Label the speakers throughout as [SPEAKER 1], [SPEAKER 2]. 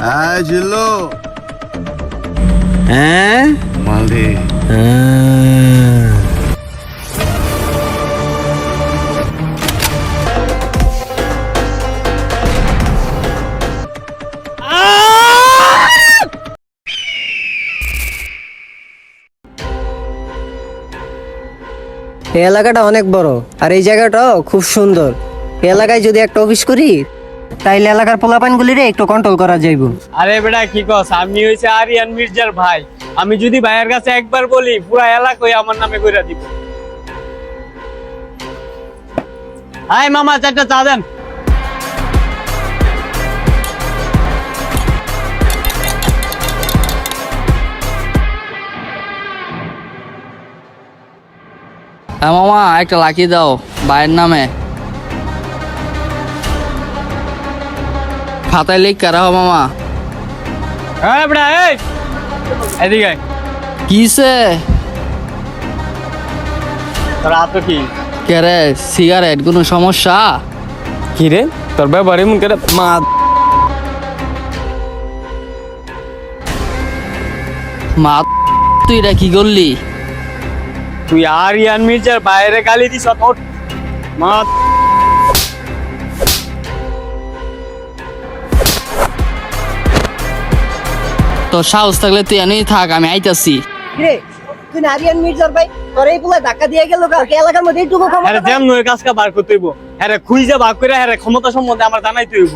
[SPEAKER 1] হ্যাঁ? জিল্লু
[SPEAKER 2] হ্যাঁ
[SPEAKER 3] এলাকাটা অনেক বড় আর এই জায়গাটাও খুব সুন্দর। এলাকায় যদি একটা অফিস করি তাইলে এলাকার পোলাপানগুলিরে একটু কন্ট্রোল করা যাইব।
[SPEAKER 4] আরে বেটা কি কস? আমি হইছে আরিয়ান মির্জার ভাই। আমি যদি ভাইয়ের কাছে একবার বলি পুরা এলাকায় আমার নামে কইরা দিব। হাই মামা চারটা চা দেন।
[SPEAKER 5] হ্যাঁ মামা একটা লাকি দাও ভাইয়ের নামে। খাতায় লিখ রাখো মামা।
[SPEAKER 4] হ্যাঁ বেটা এই। এদিকে
[SPEAKER 5] কিসে?
[SPEAKER 4] তোর কি?
[SPEAKER 5] সিগারেট কোনো সমস্যা?
[SPEAKER 4] কি রে? তোর ব্যাপারে মন করে মা
[SPEAKER 5] মা তুই এটা কি করলি?
[SPEAKER 4] তুই আরিয়ান মির্জার বাইরে গালি মা
[SPEAKER 5] তোর সাহস থাকলে তুই এনেই থাক আমি আইতাছি।
[SPEAKER 3] রে তুই না আরিয়ান মির্জার ভাই তোর এই পোলা ধাক্কা দিয়ে গেল কালকে? এলাকার মধ্যে এইটুকু
[SPEAKER 4] হ্যাঁ
[SPEAKER 3] ক্ষমতা
[SPEAKER 4] যেমন ওই কাজটা বার করতে হইব। হ্যাঁ ভাগ করে হ্যাঁ ক্ষমতা সম্বন্ধে আমার জানাইতে হইব।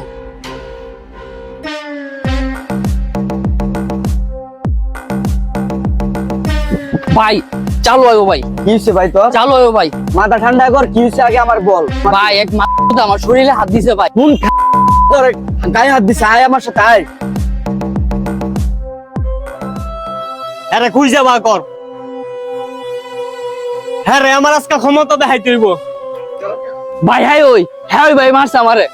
[SPEAKER 5] ভাই চালু আয়ো ভাই।
[SPEAKER 3] কি হইছে ভাই তোর?
[SPEAKER 5] চালু আয়ো ভাই।
[SPEAKER 3] মাথা ঠান্ডা কর কি হইছে আগে আমার বল?
[SPEAKER 5] ভাই এক মা আমার শরীরে হাত দিছে ভাই।
[SPEAKER 3] কোন তোর গায়ে হাত দিছে আয় আমার সাথে আয়।
[SPEAKER 4] হ্যাঁ খুঁজে ভাগ কর। হ্যাঁ রে আমার আজকে ক্ষমতা দেখাইতে হইব।
[SPEAKER 5] ভাই হ্যাঁ ওই। হ্যাঁ ওই ভাই মারছে আমারে।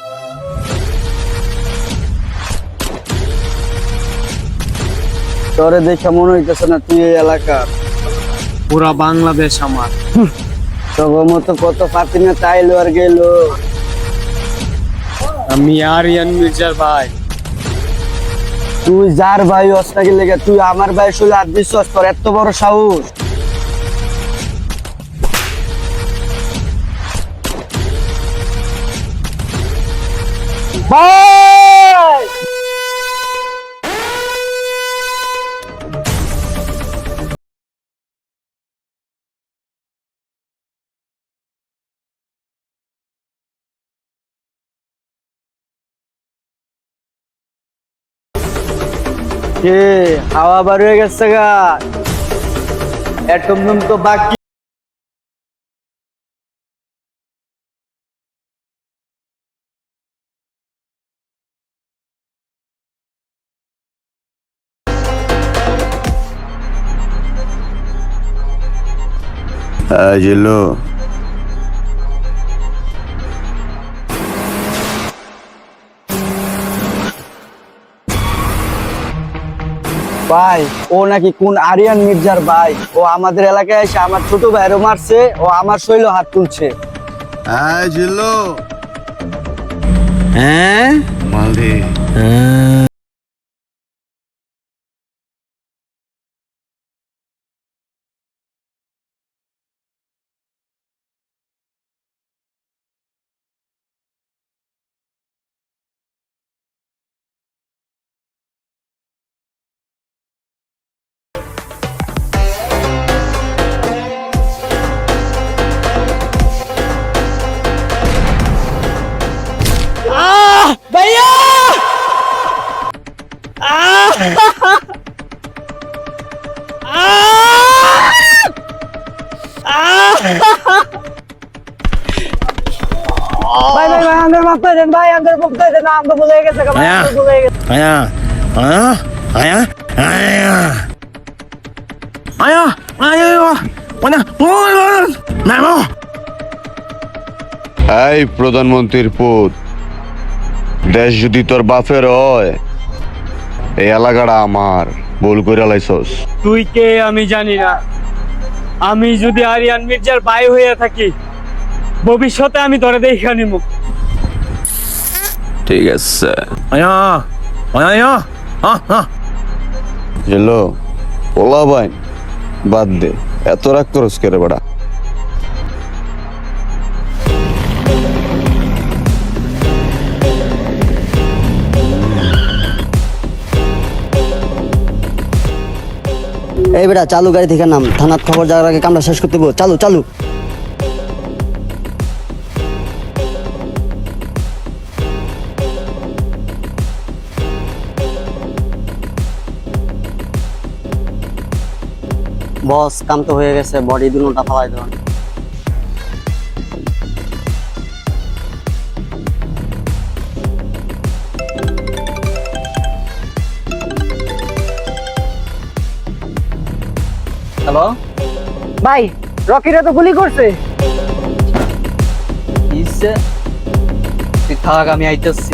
[SPEAKER 3] তোরে দেখে মনে হইতেছে না তুই এই এলাকার।
[SPEAKER 4] পুরা বাংলাদেশ আমার।
[SPEAKER 3] তোর মতো কত ফাতিনা তাইলো আর গেল।
[SPEAKER 4] আমি আরিয়ান মির্জার ভাই।
[SPEAKER 3] তুই যার ভাই অস্তাকে লেগে তুই আমার ভাই শুলে আত্মবিশ্বাস কর এত বড় সাহস। ভাই! কে হাওয়া বার হয়ে গেছে গা। এটম তো বাকি।
[SPEAKER 1] হ্যাঁ জিল্লু
[SPEAKER 3] ভাই ও নাকি কোন আরিয়ান মির্জার ভাই? ও আমাদের এলাকায় এসে আমার ছোট ভাইরও মারছে ও আমার শৈল হাত তুলছে।
[SPEAKER 1] হ্যাঁ
[SPEAKER 2] হ্যাঁ?
[SPEAKER 1] মালদি।
[SPEAKER 3] ভাই ভাই ভাই আঙ্গার দেন ভাই আঙ্গার দেন আমরা ভুলে গেছে আমরা ভুলে গেছে।
[SPEAKER 2] আয়া আয়া আয়া আয়া আয়া আয়া মানে
[SPEAKER 1] এই প্রধানমন্ত্রীর পুত দেশ যদি তোর বাপের হয় এই এলাকাটা আমার ভুল করে লাইছস।
[SPEAKER 4] তুই কে আমি জানি না। আমি যদি আরিয়ান মির্জার ভাই হয়ে থাকি ভবিষ্যতে আমি ধরে দেখা নিব
[SPEAKER 1] ঠিক আছে।
[SPEAKER 2] আয়া আয়া হ্যাঁ হ্যাঁ
[SPEAKER 1] হ্যালো পোলা বাইন বাদ দে। এত রাগ করস করে বেড়া
[SPEAKER 6] এই বেটা চালু গাড়ি থেকে নাম থানার খবর যাওয়ার আগে কামটা শেষ করতে বল। চালু চালু। বস কাম তো হয়ে গেছে বডি দুটা ফালাই দেওয়া।
[SPEAKER 7] হ্যালো
[SPEAKER 8] ভাই রকিরা তো গুলি করছে।
[SPEAKER 7] ইসে তুই থাক আমি আইতেছি।